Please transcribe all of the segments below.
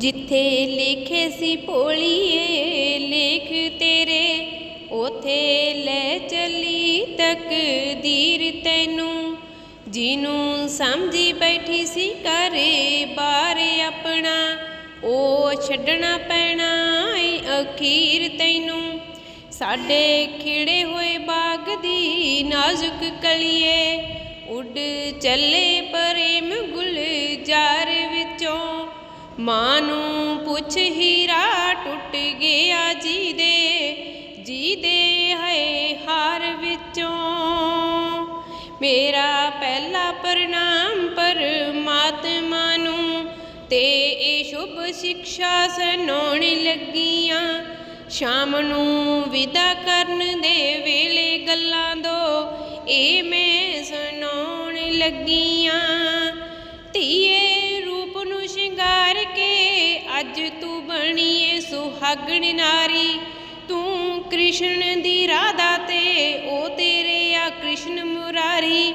ਜਿੱਥੇ ਲਿਖੇ ਸੀ ਭੋਲੀਏ, ਲੇਖ ਤੇਰੇ, ਉਥੇ ਲੈ ਚੱਲੀ ਤਕਦੀਰ ਤੈਨੂੰ। ਜਿਹਨੂੰ ਸਮਝੀ ਬੈਠੀ ਸੀ ਘਰੇ ਬਾਰ ਆਪਣਾ, ਉਹ ਛੱਡਣਾ ਪੈਣਾ ਏ ਅਖੀਰ ਤੈਨੂੰ। ਸਾਡੇ ਖਿੜੇ ਹੋਏ ਬਾਗ ਦੀ ਨਾਜ਼ੁਕ ਕਲੀਏ, ਉੱਡ ਚੱਲੇ ਪ੍ਰੇਮ ਗੁਲ ਜਾ ਮਾਂ ਨੂੰ ਪੁੱਛ ਹੀਰਾ ਟੁੱਟ ਗਿਆ ਜੀ ਦੇ ਜੀ ਦੇ ਹੈ ਹਾਰ ਵਿੱਚੋਂ। ਮੇਰਾ ਪਹਿਲਾ ਪ੍ਰਣਾਮ ਪਰਮਾਤਮਾ ਨੂੰ, ਤੇ ਇਹ ਸ਼ੁਭ ਸਿੱਖਿਆ ਸੁਣਾਉਣ ਲੱਗੀਆਂ। ਸ਼ਾਮ ਨੂੰ ਵਿਦਾ ਕਰਨ ਦੇ ਵੇਲੇ ਗੱਲਾਂ ਦੋ, ਇਹ ਮੈਂ ਸੁਣਾਉਣ ਲੱਗੀਆਂ। ਅੱਜ ਤੂੰ ਬਣੀ ਏ ਸੁਹਾਗਣ ਨਾਰੀ। ਤੂੰ ਕ੍ਰਿਸ਼ਨ ਦੀ ਰਾਧਾ ਤੇ ਉਹ ਤੇਰੇ ਆ ਕ੍ਰਿਸ਼ਨ ਮੁਰਾਰੀ।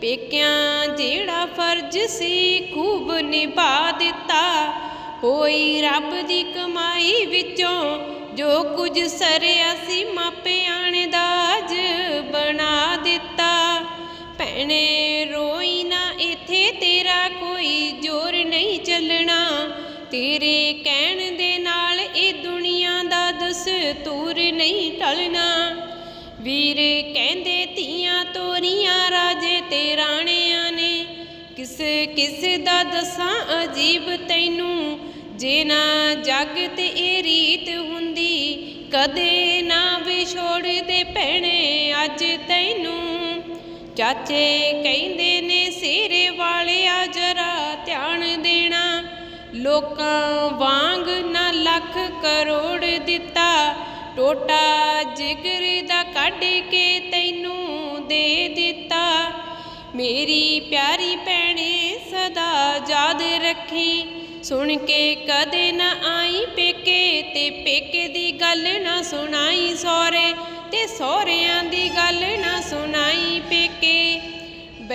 ਪੇਕਿਆਂ ਜਿਹੜਾ ਫਰਜ਼ ਸੀ ਖੂਬ ਨਿਭਾ ਦਿੱਤਾ। ਹੋਈ ਰੱਬ ਦੀ ਕਮਾਈ ਵਿੱਚੋਂ ਜੋ ਕੁਝ ਸਰਿਆ ਸੀ ਮਾਪਿਆਂ ਦਾ ਅਜ ਬਣਾ ਦਿੱਤਾ। ਭੈਣੇ ਰੋਈ ਨਾ, ਇਥੇ ਤੇਰਾ ਕੋਈ ਜ਼ੋਰ ਨਹੀਂ ਚੱਲਣਾ। ਤੇਰੇ ਕਹਿਣ ਦੇ ਨਾਲ ਇਹ ਦੁਨੀਆ ਦਾ ਦਸਤੂਰ ਨਹੀਂ ਟਲਣਾ ਵੀਰ ਕਹਿੰਦੇ ਧੀਆਂ ਤੋਰੀਆਂ ਰਾਜੇ ਤੇ ਰਾਣਿਆਂ ਨੇ, ਕਿਸ ਕਿਸ ਦਾ ਦਸਾਂ ਅਜੀਬ ਤੈਨੂੰ, ਜੇ ਨਾ ਜੱਗ ਤੇ ਇਹ ਰੀਤ ਹੁੰਦੀ, ਕਦੇ ਨਾ ਵਿਛੋੜਦੇ ਭੈਣੇ ਅੱਜ ਤੈਨੂੰ। ਚਾਚੇ ਕਹਿੰਦੇ ਨੇ ਸਿਰੇ ਵਾਲਿਆ ਜਰਾ ਧਿਆਨ ਲੋਕਾਂ ਵਾਂਗ ਨਾ ਲੱਖ ਕਰੋੜ ਦਿੱਤਾ। ਟੋਟਾ ਜਿਗਰ ਦਾ ਕੱਢ ਕੇ ਤੈਨੂੰ ਦੇ ਦਿੱਤਾ। ਮੇਰੀ ਪਿਆਰੀ ਭੈਣੇ ਸਦਾ ਯਾਦ ਰੱਖੀ। ਸੁਣ ਕੇ ਕਦੇ ਨਾ ਆਈ ਪੇਕੇ ਤੇ ਪੇਕੇ ਦੀ ਗੱਲ ਨਾ ਸੁਣਾਈ ਸੋਰੇ ਤੇ ਸੋਹਰਿਆਂ ਦੀ ਗੱਲ ਨਾ ਸੁਣਾਈ ਪੇਕੇ।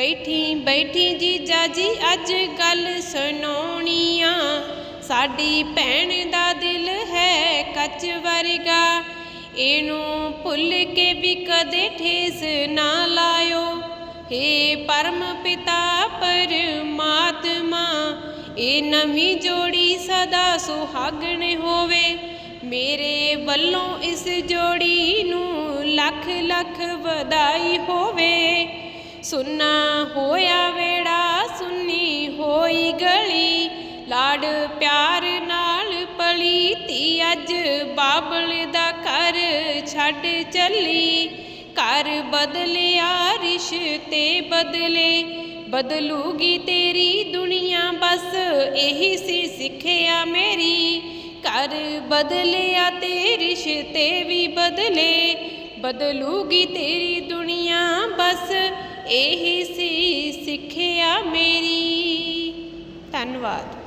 ਬੈਠੀ ਬੈਠੀ ਜੀਜਾ ਜੀ ਅੱਜ ਗੱਲ ਸੁਣਾਉਣੀ ਆ ਸਾਡੀ ਭੈਣ ਦਾ ਦਿਲ ਹੈ ਕੱਚ ਵਰਗਾ। ਇਹਨੂੰ ਭੁੱਲ ਕੇ ਵੀ ਕਦੇ ਠੇਸ ਨਾ ਲਾਇਓ। ਹੇ ਪਰਮ ਪਿਤਾ ਪਰਮਾਤਮਾ, ਇਹ ਨਵੀਂ ਜੋੜੀ ਸਦਾ ਸੁਹਾਗਣ ਹੋਵੇ। ਮੇਰੇ ਵੱਲੋਂ ਇਸ ਜੋੜੀ ਨੂੰ ਲੱਖ ਲੱਖ ਵਧਾਈ ਹੋਵੇ। ਸੁੰਨਾ ਹੋਇਆ ਵੇੜਾ, ਸੁੰਨੀ ਹੋਈ ਗਲੀ। ਲਾੜ ਪਿਆਰ ਨਾਲ ਪਲੀ ਧੀ ਅੱਜ ਬਾਬਲ ਦਾ ਘਰ ਛੱਡ ਚੱਲੀ। ਘਰ ਬਦਲਿਆ, ਰਿਸ਼ਤੇ ਬਦਲੇ। ਬਦਲੂਗੀ ਤੇਰੀ ਦੁਨੀਆ, ਬਸ ਇਹੀ ਸੀ ਸਿੱਖਿਆ ਮੇਰੀ। ਘਰ ਬਦਲਿਆ ਤੇ ਰਿਸ਼ਤੇ ਵੀ ਬਦਲੇ। ਬਦਲੂਗੀ ਤੇਰੀ ਦੁਨੀਆ, ਬਸ ਇਹੀ ਸੀ ਸਿੱਖਿਆ ਮੇਰੀ। ਧੰਨਵਾਦ।